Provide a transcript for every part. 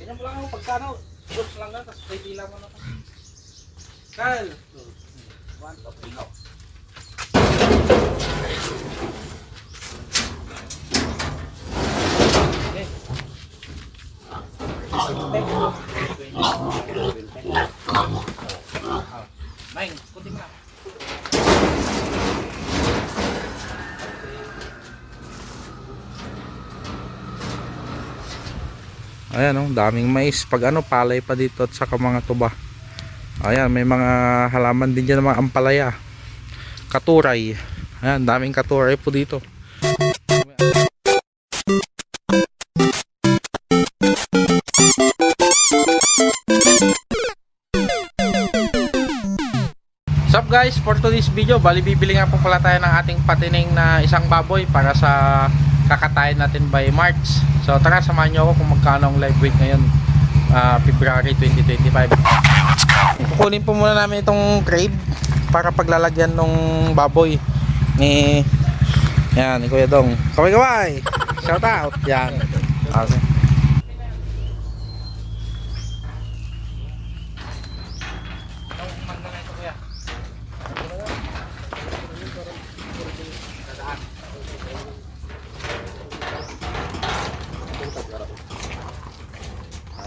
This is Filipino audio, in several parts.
Ganyan mo lang ako pagka ano, boots lang ka, tapos may dila mo na. Kyle! One, two, three, go. Okay. Nine, kunti mo na. Ayan oh, daming mais. Pag ano, palay pa dito at saka mga tuba. Ayan, may mga halaman din dyan mga ampalaya. Katuray. Ayan, daming katuray po dito. What's up guys, for today's video, bali bibili nga po pala tayo ng ating patining na isang baboy para sa kakatayin natin by March. So tara, samahan nyo ako kung magkano ang live weight ngayon, ah, February 2025. Kukunin po muna namin itong crate para paglalagyan ng baboy ni yan, ni Kuya Dong. Kaway kaway! Shout out! Yan. Okay. Itong mangga na ito kuya. Dadaan.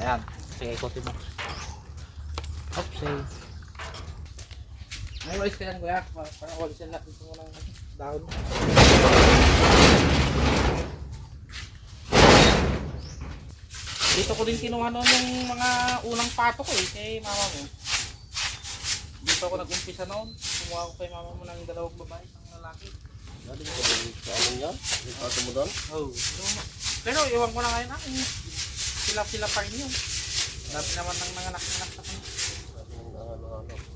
Ayan. Sige, ikutin mo. Oopsie. May walis ka yan kuya. Parang walisin natin ito ng dahon. Dito ko din kinuha noon yung mga unang pato ko eh, kay mama mo. Dito ako nag-umpisa noon. Kumuha ko kay mama mo ng dalawang babae, isang lalaki. Dati mo ba sa amin yan? Yung pato mo doon? Oh. Pero iwan ko na ngayon na. Sila sila pa rin yun. Dati naman ng mga anak-anak kanya. Na ano.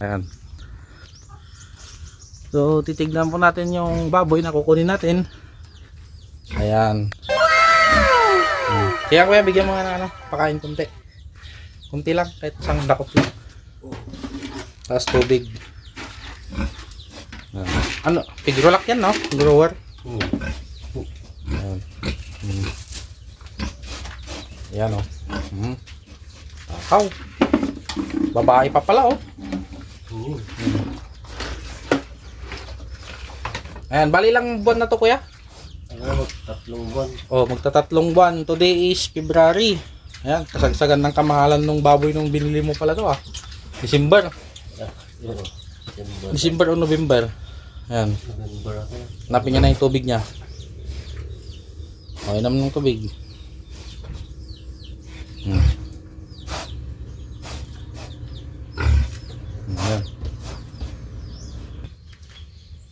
Ayan. So, titignan po natin yung baboy na kukunin natin. Ayan. Hmm. Kaya kuya, bigyan mo nga ng ano, pakain kunti. Kunti lang, kahit isang dakot lang. Tapos tubig. Ano, pigrolak yan, no? Grower. Ayan. Hmm. Ayan, oh. Hmm. Takaw. Babae pa pala, oh. Hmm. Ayan, bali lang buwan na to, kuya. Ano, tatlong buwan. Oh, magtatatlong buwan. Today is February. Ayan, kasagsagan ng kamahalan ng baboy nung binili mo pala to ah. December. Ah, yun o. December. December o November. Ayan, November ako. hanapin niya na yung tubig niya. Okay naman ng tubig. Hmm. Ayan.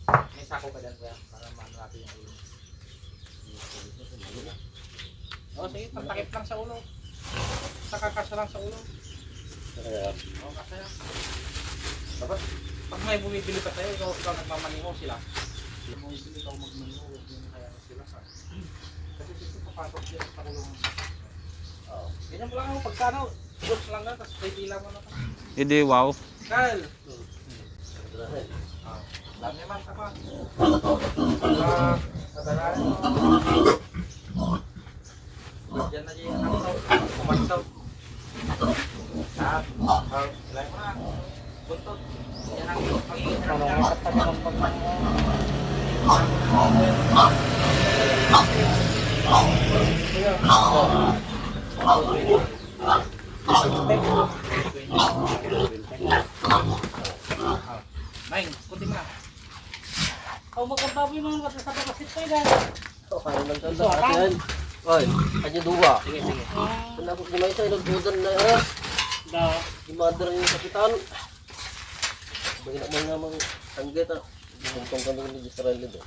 May sako ka dyan kuya, para maano natin yung ulo. Oh, sige, tatakip lang sa ulo. Nakakasa lang sa ulo. Kaya, Oo, kasaya. Dapat, pag may bumibili pa sa'yo, ikaw, ikaw nagmamaniho sila. Kung bumibili ikaw magmaniho, huwag na kaya sila sa. Kasi dito papasok sila sa pakulungan. oh. Ganyan mo lang ako pagka ano, boots lang ka, tapos may dila mo na ka. Hindi, wow. Kyle! Ah, dami naman sa pa. Ah, kadalanan mo. Diyan na dyan ang saw, kumansaw. Ah, ah, ilay mo na. Buntot. Yan ang pag-iingat niya. Nine, kunti mo na. Kau magkababoy mga kata sa pagkasit pa yan. oh, kaya lang sa. Oy, kanya duwa. Sige, sige. Kaya ko gumay tayo, nagbudan na yan. Daw. Imadara yung kapitan. Bagay na mga mga tanggit ah. Buntong ka naman ni Israel nito.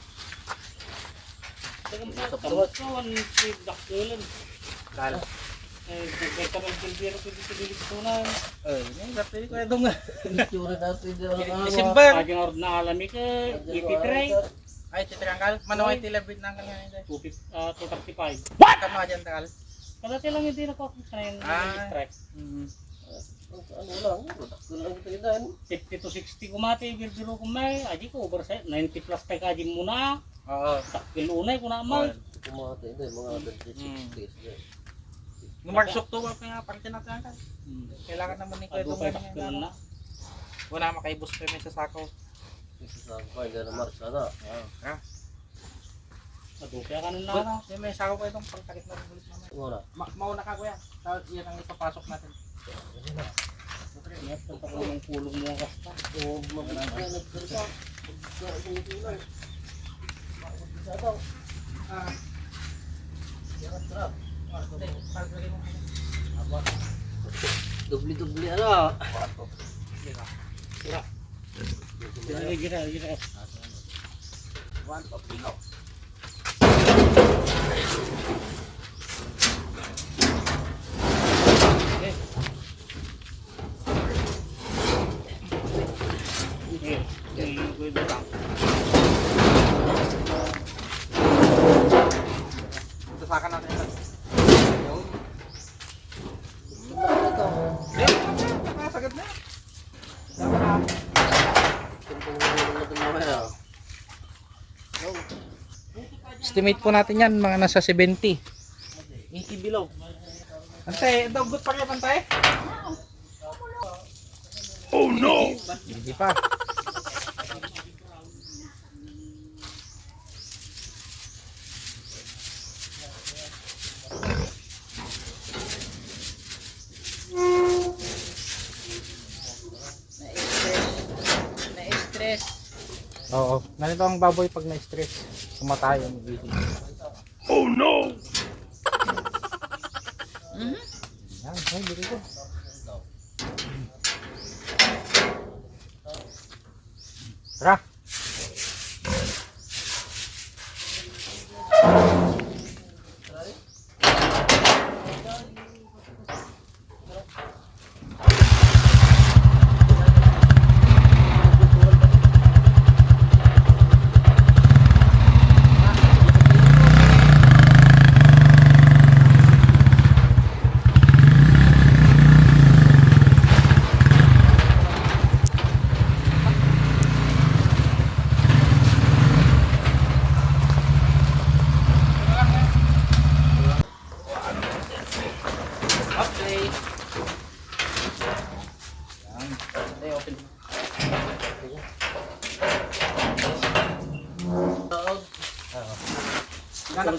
Tagang sa kawan si Daktulan. Kala. Eh, kay Kamal Silvero ko dito dito tunan. Eh, may dati ko dong. Itsura natin dyan. December. Aging orad na alami ka, ipitray. Ay, titirangkal. Manuhay tilabit ng kanina. 250, ah, 235. Kano ka dyan, takal? Kadati lang hindi na yung Ah. strike. Mm. Ano lang, takil lang kita idan. 50 to 60 kumati, birbiro ko may, aji ko over 90 plus tayo kaji muna. Oo. Takil unay ko na amal. Kumata ito, mga 36 days. Nung March October pa nga, parte natin kan. Hmm. Kailangan naman ni Kuya Ado kay takil yung na. Wala makaibos pa may sa dyan na March, ano? Na na. yung may sako ko itong pagtakit na ulit naman. Muna. Ma mauna ka kuya. Tapos yan ang ipapasok natin. Net, ang takil ng kulong mo ang kasta. O, mabuti na nagsalita. Pagka ito lang. Mabuti daw. Ah, hindi. Pagkali mo. Dubli-dubli, ano? Gira, gira, gira. One of the Okay. Okay. Okay, yung ko ito lang. Sasakan natin ito. Yun. Ito. Eh, nakasagad na. Dapat na. Tumpong natin mamaya. Estimate po natin yan, mga nasa 70. 80 below. Ante, dagot pa kayo pantay? Oh no! Hindi pa. Na-stress. Oo, ganito ang baboy pag na-stress. Kumatayo ang gising. Oh no! Mhm. Yan, ay, dito ko. Tara! Okay. Yan. Ay, open. Ganap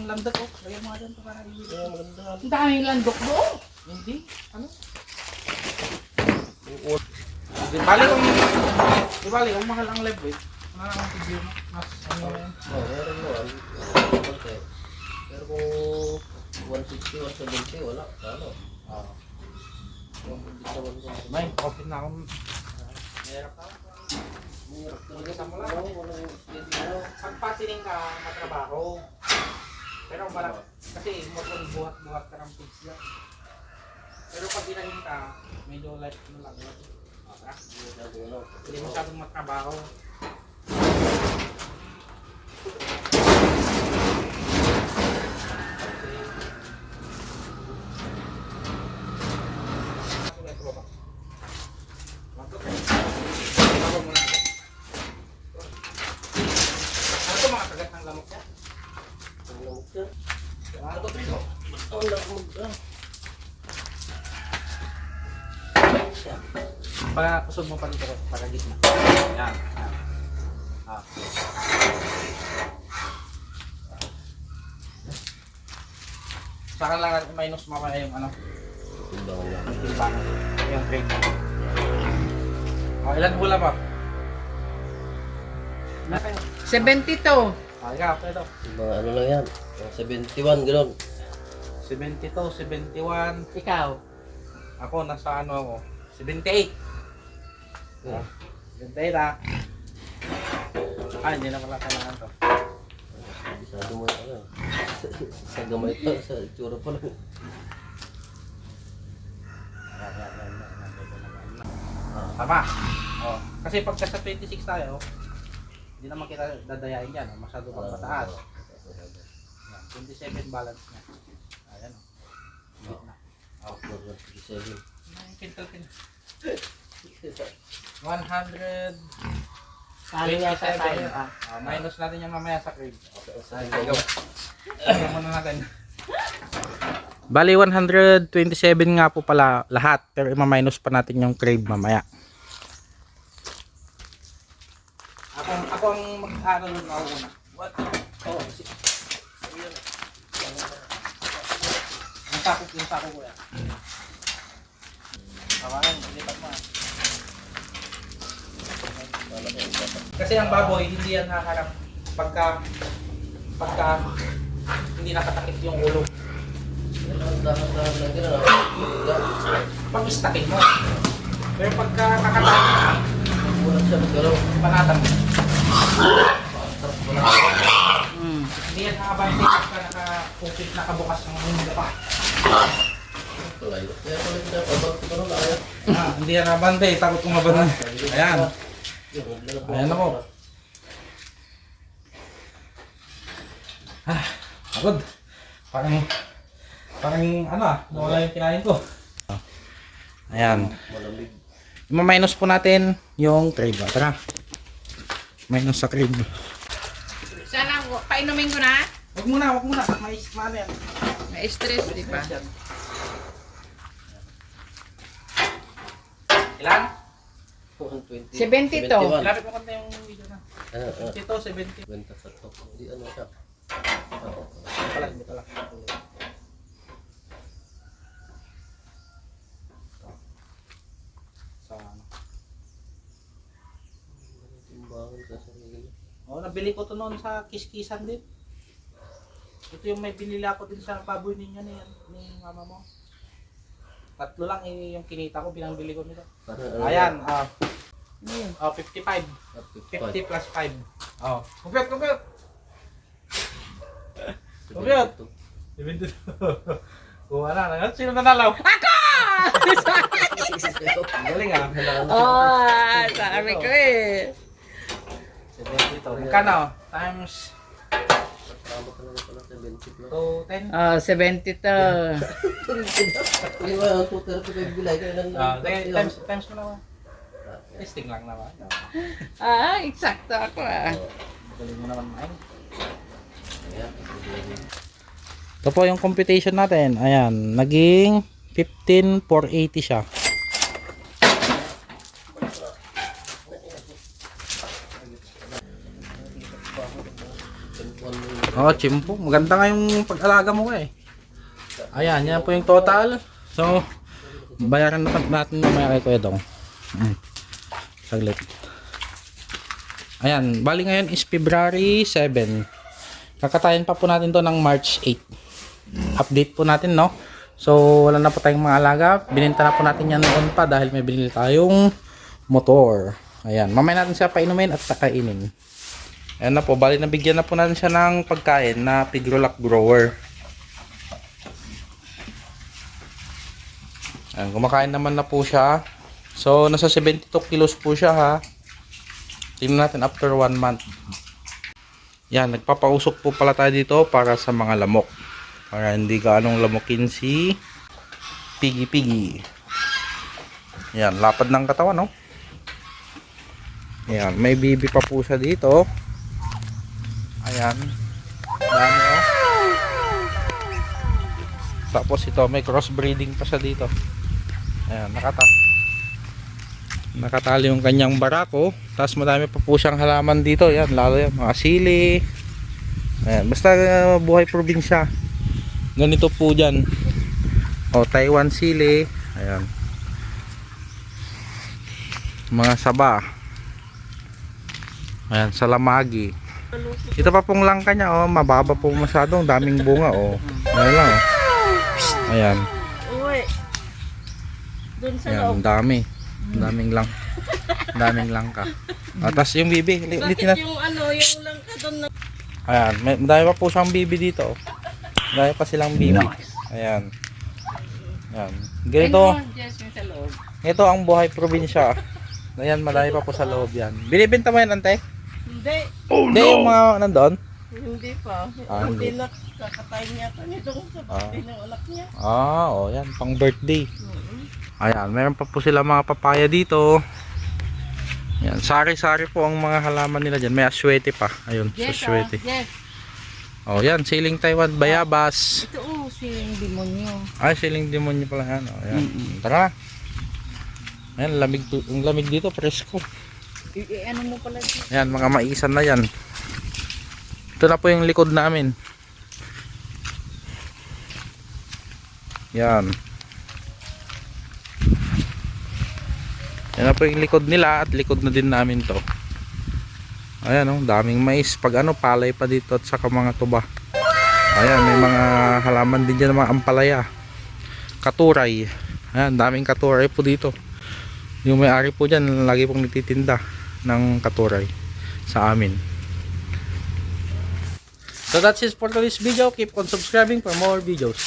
ng landak ko. Lagyan mo nga dyan para ibig. Ang daming landok doon. Hindi. Ano? Di bali kung di bali kung mahal ang live. Ano lang ang video mo? Mas ano yan? Oh, meron naman. Konti. Pero kung 160, 170, wala. Ano? Oo. 170. May, open na akong Mahirap ka. Mahirap talaga Isa mo lang. Oo, walang steady na. Pag patining ka, matrabaho. Pero parang, kasi mo kung buhat-buhat ka ng pizza. Pero pag tinahin ka, medyo light ano lang. Masyadong ano. Hindi masyadong matrabaho. Ano to mga kagat ng lamok niya? Ang lamok siya. Ano to prito? Ang lamok mag... Ah. Para kusog mo pa dito para gitna. Yan. yan. Ah. Saka lang natin minus mamaya yung ano, Timbangan lang. yung timbangan. Yung grade. Oh, ilan hula pa? 72. Ah, ito. Mga ano lang yan. Mga 71, gano'n. 72, 71. Ikaw. Ako, nasa ano ako? 78. Yeah. 78 ah. Ah, hindi na pala kailangan to. Masyado mo ano. sa gamay pa, sa itsura pa lang. Tama. Oh, kasi pagka sa 26 tayo, Hindi naman kita dadayain yan, oh. masyado pang mataas. Yan, 27 balance niya. Ayan. Oh. Gitna. Oh. 157. Kintal pin. 100 Kali yata tayo ah. Ah, minus natin yan mamaya sa crib. Ay, Ay, go. Tingnan muna natin. Bali 127 nga po pala lahat pero ima-minus pa natin yung crib mamaya. Ako ako ang mag-aaral ng mauna. What? Oh, si Yung sako, yung sako ko yan. Tawanan, ilipat mo. Kasi ang baboy, hindi yan haharap pagka pagka hindi nakatakip yung ulo. Dahan-dahan lang gano'n. Pag istakin mo. Pero pagka nakatakip, Wala siya magalaw. panatan mo. Hindi yan nakabante pagka nakabukas ng mundo pa. Layo. Kaya pala kita pabag ko na layo. Ah, hindi yan nakabante, takot kong mabante. Ayan. Ayan na po. Ah, pagod. Parang, parang ano ah, nawala yung kinain ko. Ayan. Malamig. I-minus po natin yung crib. ah. Tara. Minus sa crib. Sana, painumin ko na. Wag muna, wag muna. May maano yan. May stress, di ba? Ilan? 120. 70 to. 71. Lapit mo konti yung video na. Ah, ah. Ito, 70. Kwenta sa to. Hindi ano siya. Oo. Pala, hindi pala. Sa ano. Timbangan ka sa. Oh, nabili ko to noon sa kiskisan din. Ito yung may binili ako din sa baboy ninyo ni, ni mama mo. Tatlo lang eh, yung kinita ko, binangbili ko nito. Ayan, ah, oh, 55. At 50 plus 5. Oh. Compute, compute. Compute. 72. Kuha na. Ngayon, Sino nanalo? Ako! Galing ah. Oh, sabi ko eh. 72. Magkano? Times Tama ka na pala sa 20 plus. 210. Oh, 70 to. Hindi bilay ka na Ah, times, times, times mo naman. Testing lang naman. Ah, eksakto ako ah. Galing mo naman man. Ayan. Ito po yung computation natin. Ayan, naging 15,480 siya. Oo, chimpo. Maganda nga yung pag-alaga mo eh. Ayan, yan po yung total. So, bayaran natin natin mamaya kay Kuya. Saglit. Ayan, bali ngayon is February 7. Kakatayin pa po natin to ng March 8. Update po natin, no? So, wala na po tayong mga alaga. Bininta na po natin yan noon pa dahil may binili tayong motor. Ayan, mamaya natin siya painumin at kakainin. Ayan na po, bali nabigyan na po natin siya ng pagkain na pigrolack grower. Ayan, kumakain naman na po siya. So, nasa 72 kilos po siya ha. Tingnan natin after 1 month. Yan, nagpapausok po pala tayo dito para sa mga lamok. Para hindi gaanong lamukin si Piggy Piggy. Yan, lapad ng katawan, no? Ayan, may bibi pa po siya dito. Ayan. Dami oh. Tapos ito, may crossbreeding pa siya dito. Ayan, nakata. Nakatali yung kanyang barako. Tapos madami pa po siyang halaman dito. Ayan, lalo yan, mga sili. Ayan, basta uh, buhay probinsya. Ganito po dyan. O, Taiwan sili. Ayan. Mga saba. Ayan, salamagi. Ito pa pong langka niya, oh, mababa po masyadong daming bunga, oh. Ayan lang, oh. Ayan. Uy. Doon sa Ayan, loob. ang dami. Ang daming lang. Ang daming langka. Ah, tas yung bibi, ulitin na. yung ano, yung lang ka doon na... Ayan, may, madami pa po siyang bibi dito, oh. Madami pa silang bibi. Ayan. Ayan. Ganito, ito ang buhay probinsya. Ayan, madami pa po sa loob yan. Binibenta mo yan, ante? Hindi, Hindi, yung mga nandoon. hindi pa. Ah, hindi hindi. na kakatayin yata nito sa birthday ng anak niya. Ah, oh, yan. Pang birthday. Ayan, meron pa po sila mga papaya dito. Yan, sari-sari po ang mga halaman nila dyan. May aswete pa. Ayun, Yes, aswete. ah, yes. Oh, yan, siling Taiwan, bayabas. Ito oh, si demonyo. Ay, siling demonyo pala yan. Oh, yan. Tara. Ayan, lamig, to- ang lamig dito, presko. I- i- ano mo pala dito? Ayan, mga maisan na yan. Ito na po yung likod namin. Yan. Yan na po yung likod nila at likod na din namin to. Ayan oh, daming mais. Pag ano, palay pa dito at saka mga tuba. Ayan, may mga halaman din dyan, mga ampalaya. Katuray. Ayan, daming katuray po dito. Yung may-ari po dyan, lagi pong nagtitinda ng katuray sa amin. So that's it for today's video. Keep on subscribing for more videos.